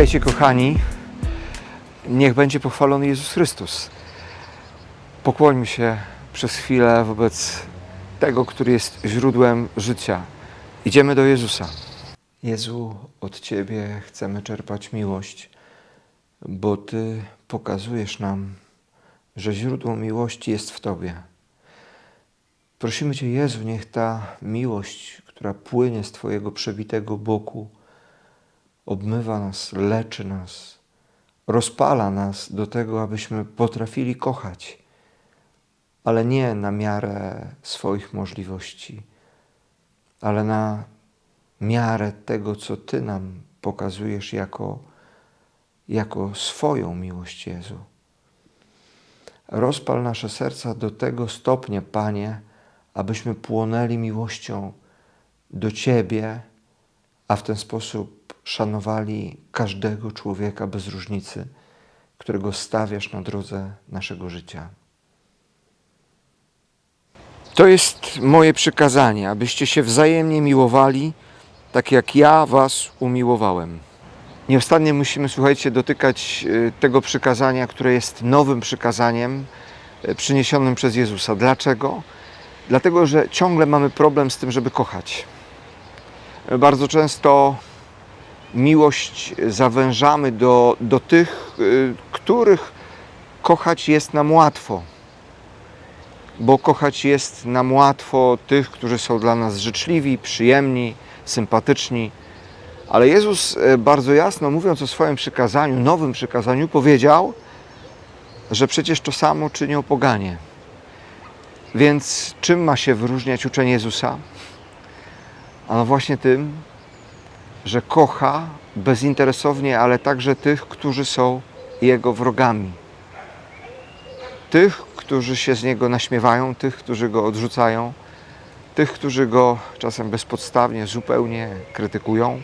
Witajcie kochani. Niech będzie pochwalony Jezus Chrystus. Pokłońmy się przez chwilę wobec tego, który jest źródłem życia. Idziemy do Jezusa. Jezu, od Ciebie chcemy czerpać miłość, bo Ty pokazujesz nam, że źródło miłości jest w Tobie. Prosimy Cię, Jezu, niech ta miłość, która płynie z Twojego przebitego boku, obmywa nas, leczy nas, rozpala nas do tego, abyśmy potrafili kochać, ale nie na miarę swoich możliwości, ale na miarę tego, co Ty nam pokazujesz jako, jako swoją miłość, Jezu. Rozpal nasze serca do tego stopnia, Panie, abyśmy płonęli miłością do Ciebie, a w ten sposób szanowali każdego człowieka bez różnicy, którego stawiasz na drodze naszego życia. To jest moje przykazanie, abyście się wzajemnie miłowali, tak jak ja Was umiłowałem. Nieustannie musimy, słuchajcie, dotykać y, tego przykazania, które jest nowym przykazaniem y, przyniesionym przez Jezusa. Dlaczego? Dlatego, że ciągle mamy problem z tym, żeby kochać. Bardzo często miłość zawężamy do, do tych, y, których kochać jest nam łatwo. Bo kochać jest nam łatwo tych, którzy są dla nas życzliwi, przyjemni, sympatyczni. Ale Jezus y, bardzo jasno, mówiąc o swoim przykazaniu, nowym przykazaniu, powiedział, że przecież to samo czynią poganie. Więc czym ma się wyróżniać uczenie Jezusa? Ano właśnie tym, że kocha bezinteresownie, ale także tych, którzy są Jego wrogami. Tych, którzy się z Niego naśmiewają, tych, którzy Go odrzucają, tych, którzy Go czasem bezpodstawnie, zupełnie krytykują.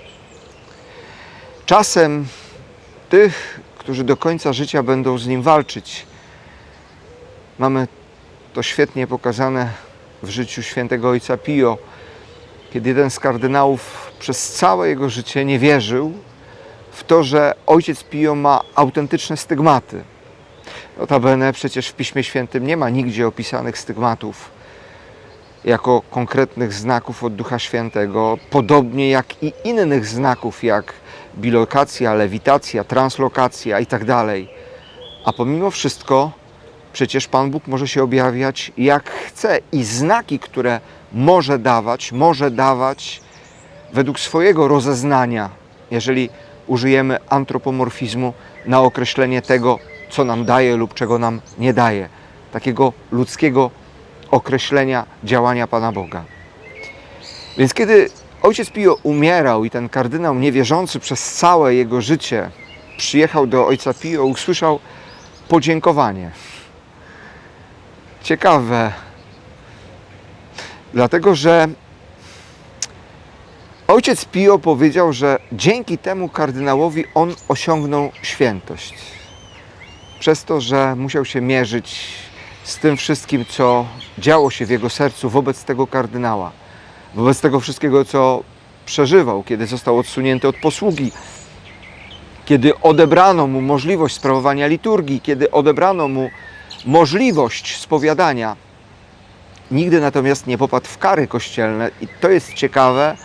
Czasem tych, którzy do końca życia będą z Nim walczyć. Mamy to świetnie pokazane w życiu świętego Ojca Pio, kiedy jeden z kardynałów przez całe jego życie nie wierzył w to, że ojciec Pio ma autentyczne stygmaty. Notabene przecież w Piśmie Świętym nie ma nigdzie opisanych stygmatów jako konkretnych znaków od Ducha Świętego, podobnie jak i innych znaków, jak bilokacja, lewitacja, translokacja itd. A pomimo wszystko przecież Pan Bóg może się objawiać jak chce i znaki, które może dawać, może dawać według swojego rozeznania, jeżeli użyjemy antropomorfizmu na określenie tego, co nam daje lub czego nam nie daje. Takiego ludzkiego określenia działania Pana Boga. Więc kiedy ojciec Pio umierał i ten kardynał niewierzący przez całe jego życie przyjechał do ojca Pio, usłyszał podziękowanie. Ciekawe, dlatego że ojciec Pio powiedział, że dzięki temu kardynałowi on osiągnął świętość. Przez to, że musiał się mierzyć z tym wszystkim, co działo się w jego sercu wobec tego kardynała, wobec tego wszystkiego, co przeżywał, kiedy został odsunięty od posługi, kiedy odebrano mu możliwość sprawowania liturgii, kiedy odebrano mu możliwość spowiadania. Nigdy natomiast nie popadł w kary kościelne i to jest ciekawe,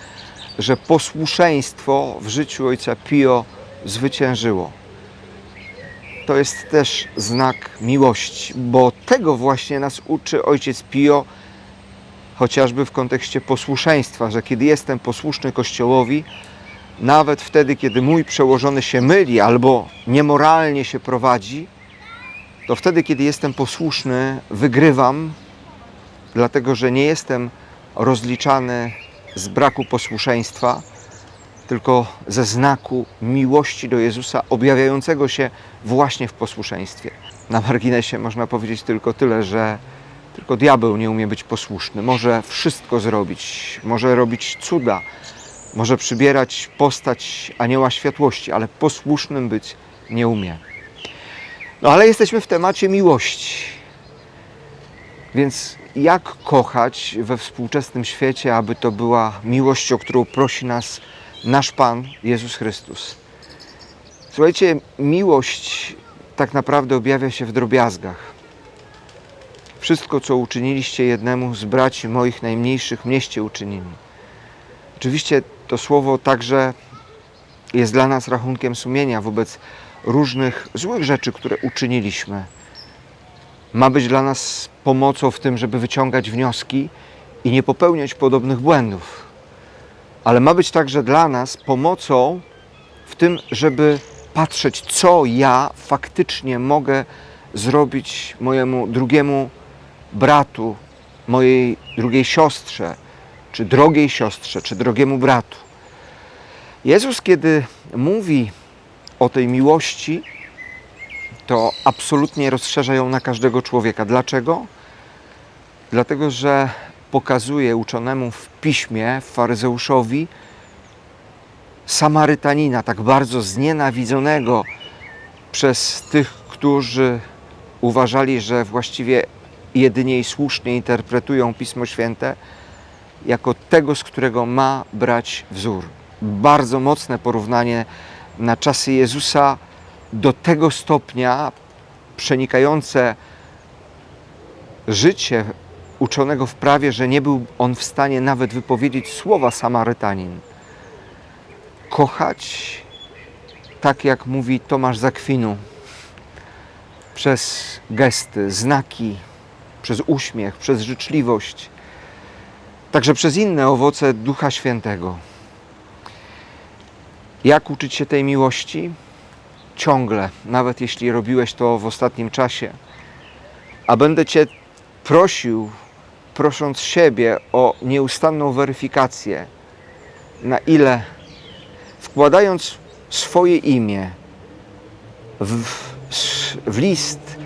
że posłuszeństwo w życiu ojca Pio zwyciężyło. To jest też znak miłości, bo tego właśnie nas uczy ojciec Pio, chociażby w kontekście posłuszeństwa, że kiedy jestem posłuszny Kościołowi, nawet wtedy, kiedy mój przełożony się myli albo niemoralnie się prowadzi, to wtedy, kiedy jestem posłuszny, wygrywam, dlatego że nie jestem rozliczany z braku posłuszeństwa, tylko ze znaku miłości do Jezusa, objawiającego się właśnie w posłuszeństwie. Na marginesie można powiedzieć tylko tyle, że tylko diabeł nie umie być posłuszny. Może wszystko zrobić, może robić cuda, może przybierać postać anioła światłości, ale posłusznym być nie umie. No ale jesteśmy w temacie miłości. Więc jak kochać we współczesnym świecie, aby to była miłość, o którą prosi nas nasz Pan Jezus Chrystus? Słuchajcie, miłość tak naprawdę objawia się w drobiazgach. Wszystko, co uczyniliście jednemu z braci moich najmniejszych, mnieście uczynili. Oczywiście to słowo także jest dla nas rachunkiem sumienia wobec różnych złych rzeczy, które uczyniliśmy. Ma być dla nas pomocą w tym, żeby wyciągać wnioski i nie popełniać podobnych błędów. Ale ma być także dla nas pomocą w tym, żeby patrzeć, co ja faktycznie mogę zrobić mojemu drugiemu bratu, mojej drugiej siostrze, czy drogiej siostrze, czy drogiemu bratu. Jezus, kiedy mówi o tej miłości, to absolutnie rozszerza ją na każdego człowieka. Dlaczego? Dlatego, że pokazuje uczonemu w piśmie, faryzeuszowi, Samarytanina, tak bardzo znienawidzonego przez tych, którzy uważali, że właściwie jedynie i słusznie interpretują Pismo Święte, jako tego, z którego ma brać wzór. Bardzo mocne porównanie na czasy Jezusa do tego stopnia przenikające życie uczonego w prawie, że nie był on w stanie nawet wypowiedzieć słowa Samarytanin. Kochać, tak jak mówi Tomasz Zakwinu, przez gesty, znaki, przez uśmiech, przez życzliwość, także przez inne owoce Ducha Świętego. Jak uczyć się tej miłości? Ciągle, nawet jeśli robiłeś to w ostatnim czasie. A będę Cię prosił, prosząc siebie o nieustanną weryfikację, na ile wkładając swoje imię w, w list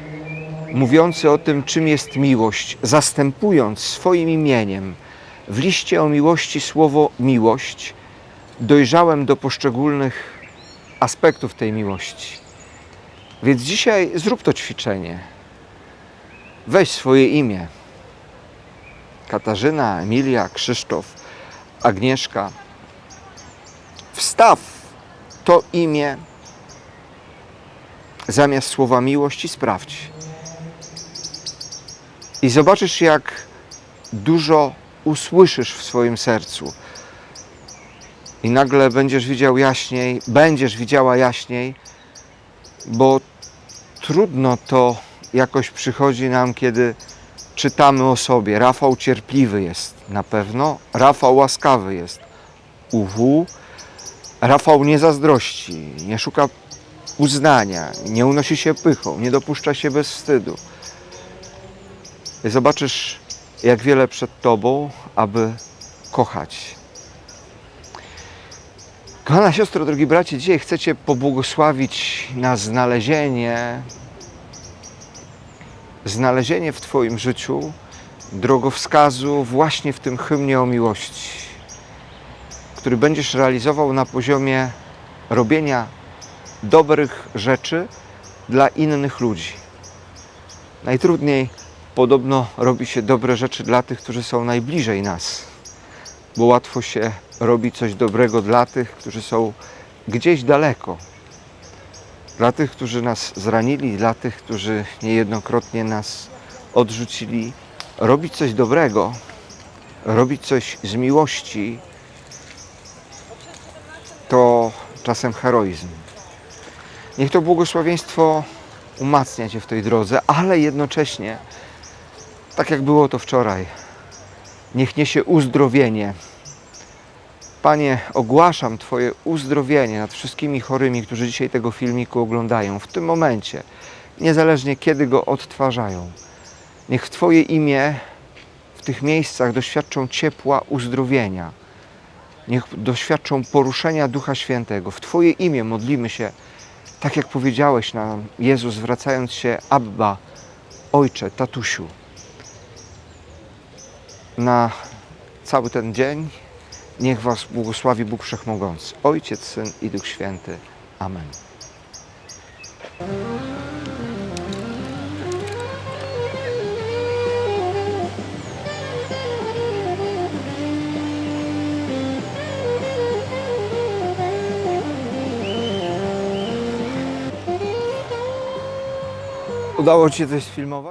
mówiący o tym, czym jest miłość, zastępując swoim imieniem w liście o miłości słowo miłość, dojrzałem do poszczególnych aspektów tej miłości. Więc dzisiaj zrób to ćwiczenie. Weź swoje imię. Katarzyna, Emilia, Krzysztof, Agnieszka. Wstaw to imię zamiast słowa miłość i sprawdź. I zobaczysz, jak dużo usłyszysz w swoim sercu. I nagle będziesz widział jaśniej, będziesz widziała jaśniej, bo trudno to jakoś przychodzi nam, kiedy czytamy o sobie. Rafał cierpliwy jest na pewno, Rafał łaskawy jest. Uhu, Rafał nie zazdrości, nie szuka uznania, nie unosi się pychą, nie dopuszcza się bez wstydu. Zobaczysz, jak wiele przed Tobą, aby kochać. Kochana siostro, drogi bracie, dzisiaj chcecie pobłogosławić na znalezienie, znalezienie w Twoim życiu drogowskazu właśnie w tym hymnie o miłości, który będziesz realizował na poziomie robienia dobrych rzeczy dla innych ludzi. Najtrudniej podobno robi się dobre rzeczy dla tych, którzy są najbliżej nas, bo łatwo się robi coś dobrego dla tych, którzy są gdzieś daleko. Dla tych, którzy nas zranili, dla tych, którzy niejednokrotnie nas odrzucili. Robić coś dobrego, robić coś z miłości, to czasem heroizm. Niech to błogosławieństwo umacnia Cię w tej drodze, ale jednocześnie, tak jak było to wczoraj, niech niesie uzdrowienie. Panie, ogłaszam Twoje uzdrowienie nad wszystkimi chorymi, którzy dzisiaj tego filmiku oglądają, w tym momencie, niezależnie kiedy go odtwarzają. Niech Twoje imię w tych miejscach doświadczą ciepła uzdrowienia. Niech doświadczą poruszenia Ducha Świętego. W Twoje imię modlimy się tak jak powiedziałeś nam, Jezus, zwracając się, Abba, Ojcze, Tatusiu, na cały ten dzień Niech Was błogosławi Bóg Wszechmogący, Ojciec, Syn i Duch Święty. Amen. Udało Ci się coś filmować?